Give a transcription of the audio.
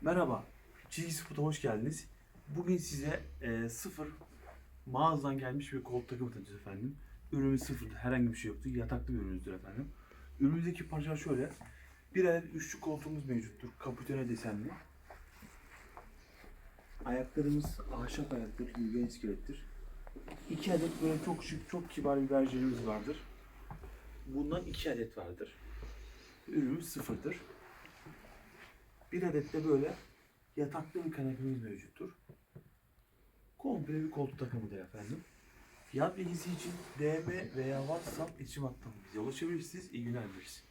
Merhaba, Çizgi Spot'a hoş geldiniz. Bugün size e, sıfır mağazadan gelmiş bir koltuk takımı tanıtacağız efendim. Ürünümüz sıfırdı, herhangi bir şey yoktu. Yataklı bir ürünümüzdür efendim. Ürünümüzdeki parçalar şöyle. Bir adet üçlü koltuğumuz mevcuttur. Kaputene desenli. Ayaklarımız ahşap ayaktır, yürüyen iskelettir. İki adet böyle çok şık, çok kibar bir berjerimiz vardır. Bundan iki adet vardır. Ürünümüz sıfırdır. Bir adet de böyle yataklı bir kanepemiz mevcuttur. Komple bir koltuk takımıdır efendim. Fiyat bilgisi için DM veya WhatsApp iletişim hattından bize ulaşabilirsiniz. İyi günler dileriz.